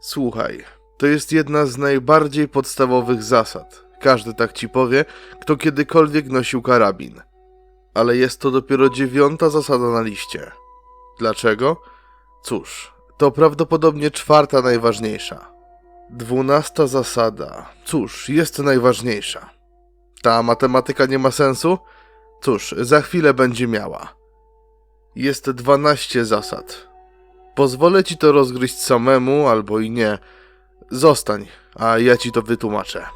Słuchaj, to jest jedna z najbardziej podstawowych zasad. Każdy tak ci powie, kto kiedykolwiek nosił karabin. Ale jest to dopiero dziewiąta zasada na liście. Dlaczego? Cóż, to prawdopodobnie czwarta najważniejsza. Dwunasta zasada. Cóż, jest najważniejsza. Ta matematyka nie ma sensu? Cóż, za chwilę będzie miała. Jest dwanaście zasad. Pozwolę ci to rozgryźć samemu, albo i nie. Zostań, a ja ci to wytłumaczę.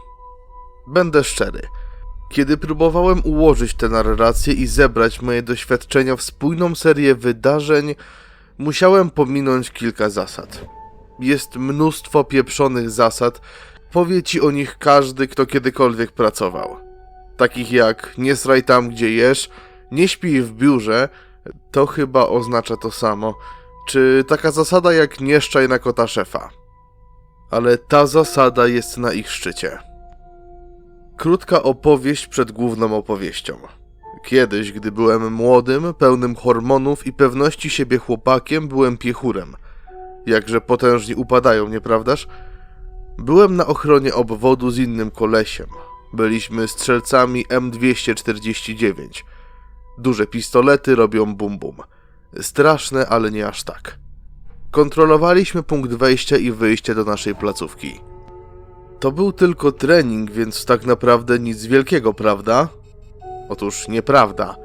Będę szczery. Kiedy próbowałem ułożyć tę narrację i zebrać moje doświadczenia w spójną serię wydarzeń, musiałem pominąć kilka zasad. Jest mnóstwo pieprzonych zasad, powie ci o nich każdy, kto kiedykolwiek pracował. Takich jak nie sraj tam, gdzie jesz, nie śpij w biurze, to chyba oznacza to samo, czy taka zasada jak nie szczaj na kota szefa. Ale ta zasada jest na ich szczycie. Krótka opowieść przed główną opowieścią. Kiedyś, gdy byłem młodym, pełnym hormonów i pewności siebie chłopakiem, byłem piechurem. Jakże potężni upadają, nieprawdaż? Byłem na ochronie obwodu z innym kolesiem. Byliśmy strzelcami M249. Duże pistolety robią bum bum. Straszne, ale nie aż tak. Kontrolowaliśmy punkt wejścia i wyjścia do naszej placówki. To był tylko trening, więc tak naprawdę nic wielkiego, prawda? Otóż nieprawda.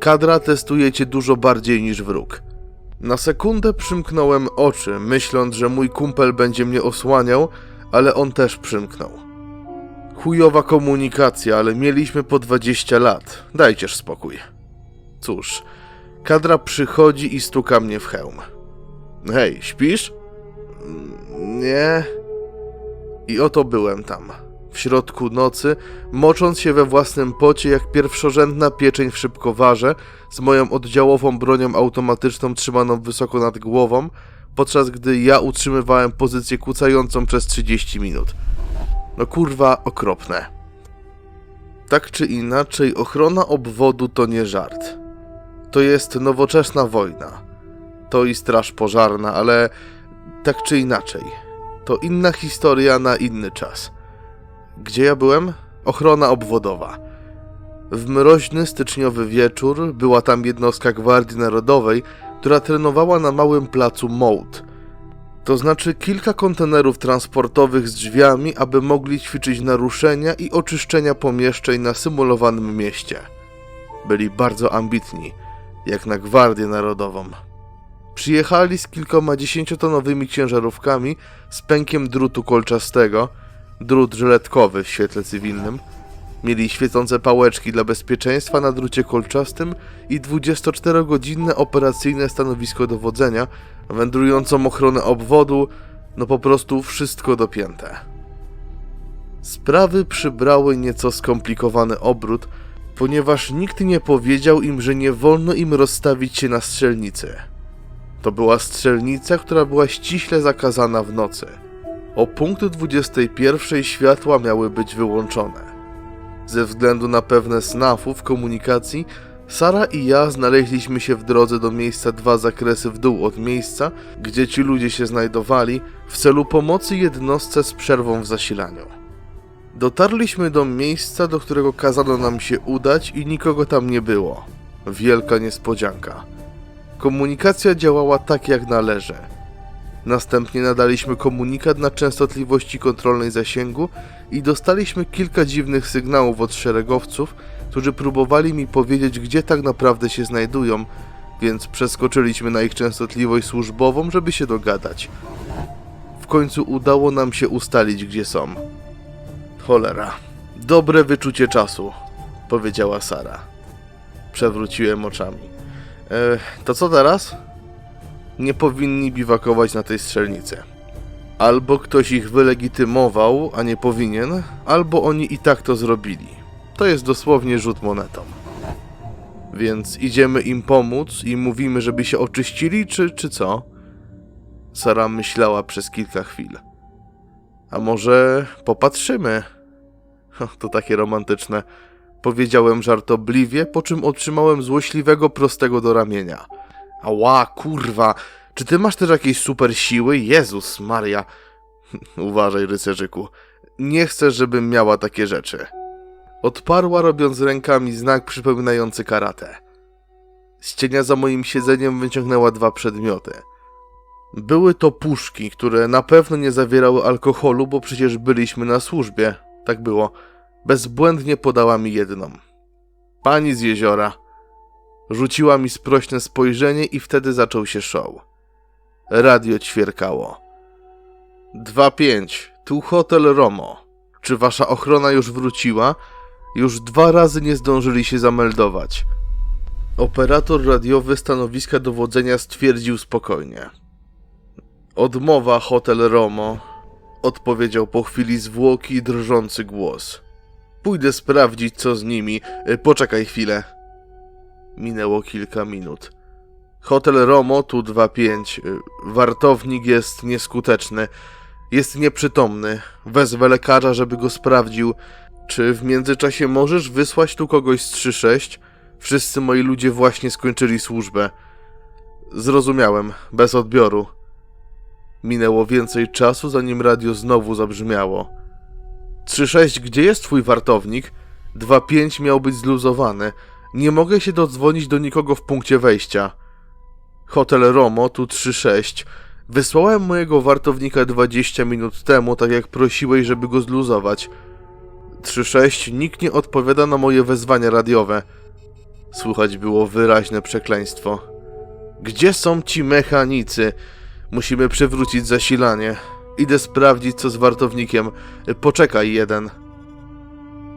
Kadra testuje cię dużo bardziej niż wróg. Na sekundę przymknąłem oczy, myśląc, że mój kumpel będzie mnie osłaniał, ale on też przymknął. Chujowa komunikacja, ale mieliśmy po 20 lat. Dajcież spokój. Cóż, kadra przychodzi i stuka mnie w hełm. Hej, śpisz? "Mm, Nie. I oto byłem tam, w środku nocy, mocząc się we własnym pocie jak pierwszorzędna pieczeń w szybkowarze, z moją oddziałową bronią automatyczną trzymaną wysoko nad głową, podczas gdy ja utrzymywałem pozycję kucającą przez 30 minut. No kurwa, okropne. Tak czy inaczej, ochrona obwodu to nie żart. To jest nowoczesna wojna. To i straż pożarna, ale tak czy inaczej, to inna historia na inny czas. Gdzie ja byłem? Ochrona obwodowa. W mroźny styczniowy wieczór była tam jednostka Gwardii Narodowej, która trenowała na małym placu Mołd. To znaczy kilka kontenerów transportowych z drzwiami, aby mogli ćwiczyć naruszenia i oczyszczenia pomieszczeń na symulowanym mieście. Byli bardzo ambitni, jak na Gwardię Narodową. Przyjechali z kilkoma dziesięciotonowymi ciężarówkami z pękiem drutu kolczastego, drut żyletkowy w świetle cywilnym. Mieli świecące pałeczki dla bezpieczeństwa na drucie kolczastym i 24-godzinne operacyjne stanowisko dowodzenia, wędrującą ochronę obwodu, no po prostu wszystko dopięte. Sprawy przybrały nieco skomplikowany obrót, ponieważ nikt nie powiedział im, że nie wolno im rozstawić się na strzelnicy. To była strzelnica, która była ściśle zakazana w nocy. O punkt 21 światła miały być wyłączone. Ze względu na pewne snafu w komunikacji, Sara i ja znaleźliśmy się w drodze do miejsca dwa zakresy w dół od miejsca, gdzie ci ludzie się znajdowali, w celu pomocy jednostce z przerwą w zasilaniu. Dotarliśmy do miejsca, do którego kazano nam się udać i nikogo tam nie było. Wielka niespodzianka. Komunikacja działała tak jak należy. Następnie nadaliśmy komunikat na częstotliwości kontrolnej zasięgu i dostaliśmy kilka dziwnych sygnałów od szeregowców, którzy próbowali mi powiedzieć, gdzie tak naprawdę się znajdują, więc przeskoczyliśmy na ich częstotliwość służbową, żeby się dogadać. W końcu udało nam się ustalić, gdzie są. Cholera. Dobre wyczucie czasu, powiedziała Sara. Przewróciłem oczami. E, to co teraz? Nie powinni biwakować na tej strzelnicy. Albo ktoś ich wylegitymował, a nie powinien, albo oni i tak to zrobili. To jest dosłownie rzut monetą. Więc idziemy im pomóc i mówimy, żeby się oczyścili, czy, czy co? Sara myślała przez kilka chwil. A może popatrzymy? To takie romantyczne. Powiedziałem żartobliwie, po czym otrzymałem złośliwego prostego do ramienia. Ała, kurwa, czy ty masz też jakieś super siły? Jezus Maria, Uważaj, rycerzyku. Nie chcę, żebym miała takie rzeczy. Odparła, robiąc rękami znak przypominający karate. Z cienia za moim siedzeniem wyciągnęła dwa przedmioty. Były to puszki, które na pewno nie zawierały alkoholu, bo przecież byliśmy na służbie. Tak było. Bezbłędnie podała mi jedną. Pani z jeziora. Rzuciła mi sprośne spojrzenie i wtedy zaczął się show. Radio ćwierkało. 2-5. Tu hotel Romo. Czy wasza ochrona już wróciła? Już dwa razy nie zdążyli się zameldować. Operator radiowy stanowiska dowodzenia stwierdził spokojnie. Odmowa hotel Romo, odpowiedział po chwili zwłoki drżący głos. Pójdę sprawdzić, co z nimi. Y, Poczekaj chwilę. Minęło kilka minut. Hotel Romo tu 25. Y, Wartownik jest nieskuteczny. Jest nieprzytomny. Wezwę lekarza, żeby go sprawdził. Czy w międzyczasie możesz wysłać tu kogoś z 36? Wszyscy moi ludzie właśnie skończyli służbę. Zrozumiałem, bez odbioru. Minęło więcej czasu, zanim radio znowu zabrzmiało. 3-6, gdzie jest twój wartownik? 2-5 miał być zluzowany. Nie mogę się dodzwonić do nikogo w punkcie wejścia. Hotel Romo, tu 3-6. Wysłałem mojego wartownika 20 minut temu, tak jak prosiłeś, żeby go zluzować. 3-6, nikt nie odpowiada na moje wezwania radiowe. Słychać było wyraźne przekleństwo. Gdzie są ci mechanicy? Musimy przywrócić zasilanie. Idę sprawdzić, co z wartownikiem. Poczekaj, jeden.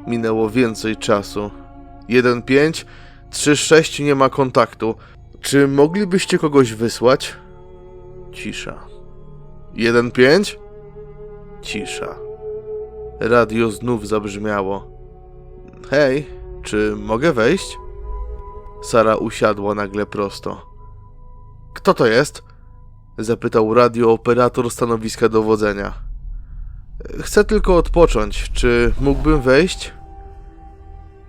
Minęło więcej czasu. 1-5, 3-6 nie ma kontaktu. Czy moglibyście kogoś wysłać? Cisza. 1-5? Cisza. Radio znów zabrzmiało. Hej, czy mogę wejść? Sara usiadła nagle prosto. Kto to jest? Zapytał radiooperator stanowiska dowodzenia. Chcę tylko odpocząć. Czy mógłbym wejść?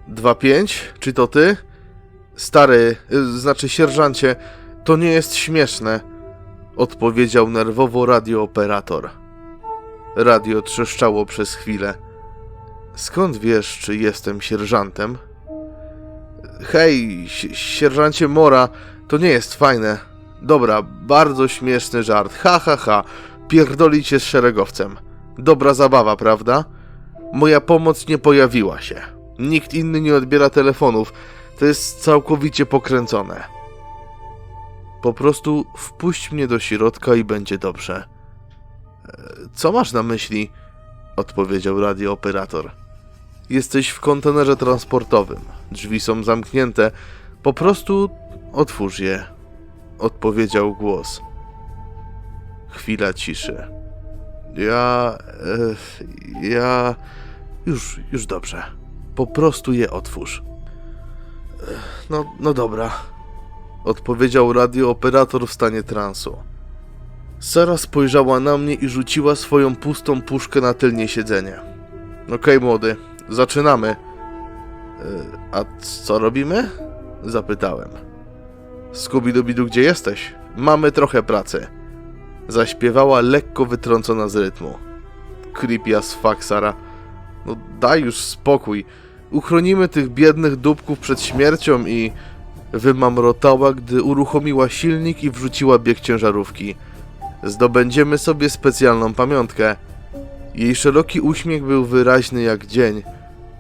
2-5? Czy to ty? Stary, y, znaczy sierżancie, to nie jest śmieszne. Odpowiedział nerwowo radiooperator. Radio trzeszczało przez chwilę. Skąd wiesz, czy jestem sierżantem? Hej, si- sierżancie Mora, to nie jest fajne. Dobra, bardzo śmieszny żart. Ha, ha, ha. Pierdolić się z szeregowcem. Dobra zabawa, prawda? Moja pomoc nie pojawiła się. Nikt inny nie odbiera telefonów. To jest całkowicie pokręcone. Po prostu wpuść mnie do środka i będzie dobrze. E, Co masz na myśli? Odpowiedział radiooperator. Jesteś w kontenerze transportowym. Drzwi są zamknięte. Po prostu otwórz je. Odpowiedział głos. Chwila ciszy. Ja. E, ja. Już, już dobrze. Po prostu je otwórz. E, No, no dobra. Odpowiedział radiooperator w stanie transu. Sara spojrzała na mnie i rzuciła swoją pustą puszkę na tylnie siedzenie. Okej, młody, zaczynamy. E, A co robimy? Zapytałem. Skubidubidu, gdzie jesteś? Mamy trochę pracy. Zaśpiewała lekko wytrącona z rytmu. Creepy as fuck, Sara. No daj już spokój. Uchronimy tych biednych dupków przed śmiercią i... Wymamrotała, gdy uruchomiła silnik i wrzuciła bieg ciężarówki. Zdobędziemy sobie specjalną pamiątkę. Jej szeroki uśmiech był wyraźny jak dzień.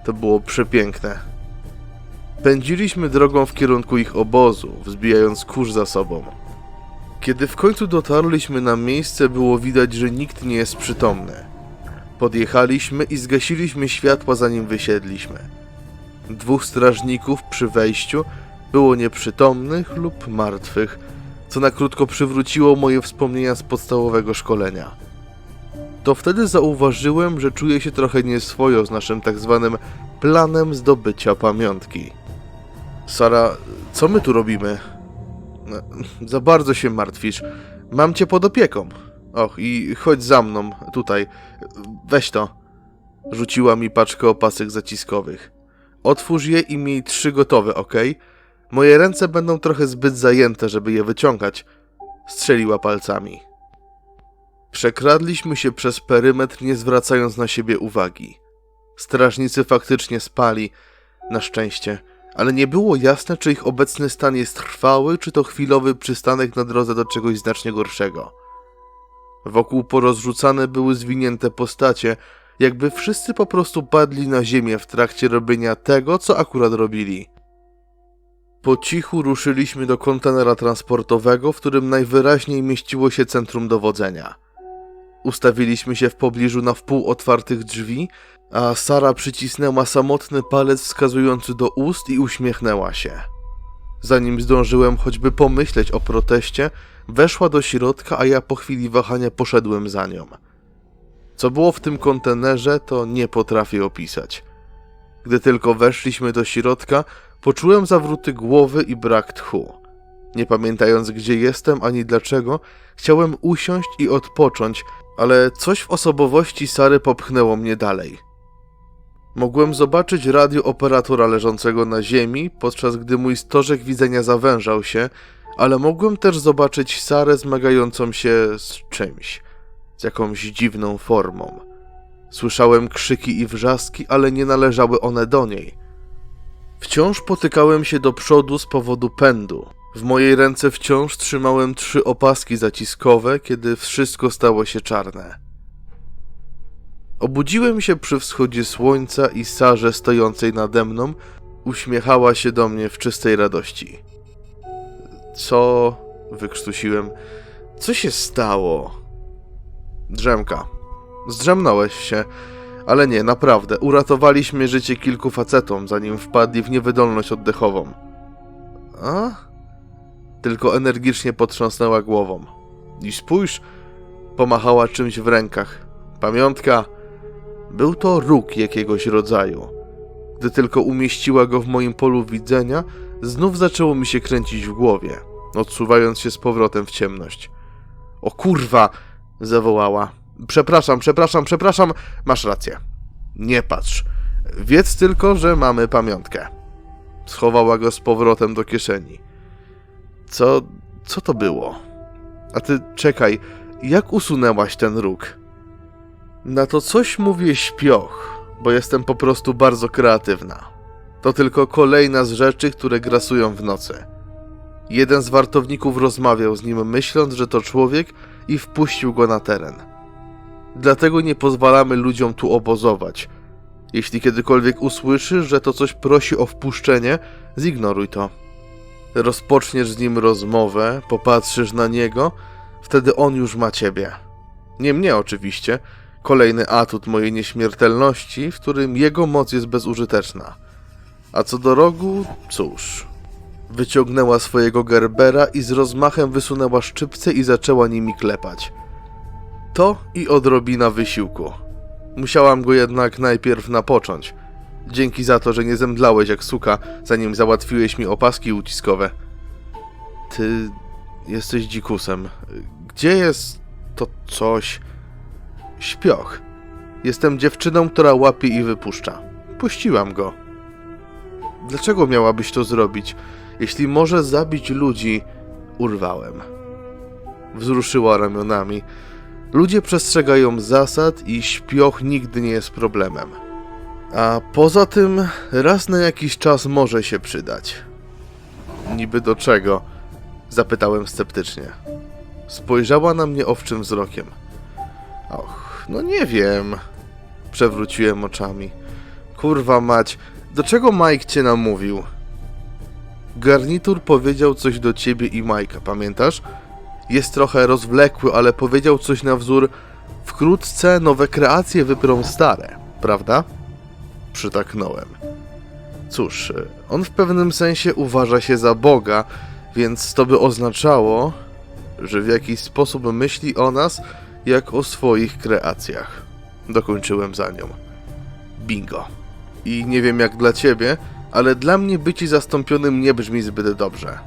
To było przepiękne. Pędziliśmy drogą w kierunku ich obozu, wzbijając kurz za sobą. Kiedy w końcu dotarliśmy na miejsce, było widać, że nikt nie jest przytomny. Podjechaliśmy i zgasiliśmy światła, zanim wysiedliśmy. Dwóch strażników przy wejściu było nieprzytomnych lub martwych, co na krótko przywróciło moje wspomnienia z podstawowego szkolenia. To wtedy zauważyłem, że czuję się trochę nieswojo z naszym tak zwanym planem zdobycia pamiątki. Sara, co my tu robimy? No, Za bardzo się martwisz. Mam cię pod opieką. Och, i chodź za mną, tutaj. Weź to. Rzuciła mi paczkę opasek zaciskowych. Otwórz je i miej trzy gotowe, ok? Moje ręce będą trochę zbyt zajęte, żeby je wyciągać. Strzeliła palcami. Przekradliśmy się przez perymetr, nie zwracając na siebie uwagi. Strażnicy faktycznie spali, na szczęście, ale nie było jasne, czy ich obecny stan jest trwały, czy to chwilowy przystanek na drodze do czegoś znacznie gorszego. Wokół porozrzucane były zwinięte postacie, jakby wszyscy po prostu padli na ziemię w trakcie robienia tego, co akurat robili. Po cichu ruszyliśmy do kontenera transportowego, w którym najwyraźniej mieściło się centrum dowodzenia. Ustawiliśmy się w pobliżu na wpół otwartych drzwi, a Sara przycisnęła samotny palec wskazujący do ust i uśmiechnęła się. Zanim zdążyłem choćby pomyśleć o proteście, weszła do środka, a ja po chwili wahania poszedłem za nią. Co było w tym kontenerze, to nie potrafię opisać. Gdy tylko weszliśmy do środka, poczułem zawroty głowy i brak tchu. Nie pamiętając, gdzie jestem ani dlaczego, chciałem usiąść i odpocząć, ale coś w osobowości Sary popchnęło mnie dalej. Mogłem zobaczyć radiooperatora leżącego na ziemi, podczas gdy mój stożek widzenia zawężał się, ale mogłem też zobaczyć Sarę zmagającą się z czymś, z jakąś dziwną formą. Słyszałem krzyki i wrzaski, ale nie należały one do niej. Wciąż potykałem się do przodu z powodu pędu. W mojej ręce wciąż trzymałem trzy opaski zaciskowe, kiedy wszystko stało się czarne. Obudziłem się przy wschodzie słońca i Sarze stojącej nade mną uśmiechała się do mnie w czystej radości. Co? wykrztusiłem. Co się stało? Drzemka. Zdrzemnąłeś się, ale nie, naprawdę. Uratowaliśmy życie kilku facetom, zanim wpadli w niewydolność oddechową. A? Tylko energicznie potrząsnęła głową. I spójrz, pomachała czymś w rękach. Pamiątka. Był to róg jakiegoś rodzaju. Gdy tylko umieściła go w moim polu widzenia, znów zaczęło mi się kręcić w głowie, odsuwając się z powrotem w ciemność. O kurwa! zawołała. Przepraszam, przepraszam, przepraszam, masz rację. Nie patrz. Wiedz tylko, że mamy pamiątkę. Schowała go z powrotem do kieszeni. Co. co to było? A ty czekaj, jak usunęłaś ten róg? Na to coś mówię śpioch, bo jestem po prostu bardzo kreatywna. To tylko kolejna z rzeczy, które grasują w nocy. Jeden z wartowników rozmawiał z nim, myśląc, że to człowiek, i wpuścił go na teren. Dlatego nie pozwalamy ludziom tu obozować. Jeśli kiedykolwiek usłyszysz, że to coś prosi o wpuszczenie, zignoruj to. Rozpoczniesz z nim rozmowę, popatrzysz na niego, wtedy on już ma ciebie. Nie mnie oczywiście, kolejny atut mojej nieśmiertelności, w którym jego moc jest bezużyteczna. A co do rogu, cóż. Wyciągnęła swojego gerbera i z rozmachem wysunęła szczypce i zaczęła nimi klepać. To i odrobina wysiłku. Musiałam go jednak najpierw napocząć. Dzięki za to, że nie zemdlałeś jak suka, zanim załatwiłeś mi opaski uciskowe. Ty jesteś dzikusem. Gdzie jest to coś? Śpioch. Jestem dziewczyną, która łapie i wypuszcza. Puściłam go. Dlaczego miałabyś to zrobić? Jeśli może zabić ludzi, urwałem. Wzruszyła ramionami. Ludzie przestrzegają zasad i śpioch nigdy nie jest problemem. A poza tym, raz na jakiś czas może się przydać. Niby do czego? Zapytałem sceptycznie. Spojrzała na mnie owczym wzrokiem. Och, no nie wiem. Przewróciłem oczami. Kurwa mać, do czego Mike cię namówił? Garnitur powiedział coś do ciebie i Majka, pamiętasz? Jest trochę rozwlekły, ale powiedział coś na wzór Wkrótce nowe kreacje wyprą stare, prawda? Przytaknąłem. Cóż, on w pewnym sensie uważa się za Boga, więc to by oznaczało, że w jakiś sposób myśli o nas jak o swoich kreacjach. Dokończyłem za nią. Bingo. I nie wiem jak dla ciebie, ale dla mnie bycie zastąpionym nie brzmi zbyt dobrze.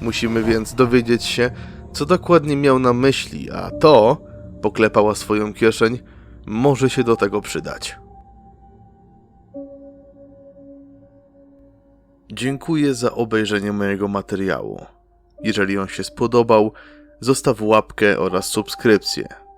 Musimy więc dowiedzieć się, co dokładnie miał na myśli, a to, poklepała swoją kieszeń, może się do tego przydać. Dziękuję za obejrzenie mojego materiału. Jeżeli on się spodobał, zostaw łapkę oraz subskrypcję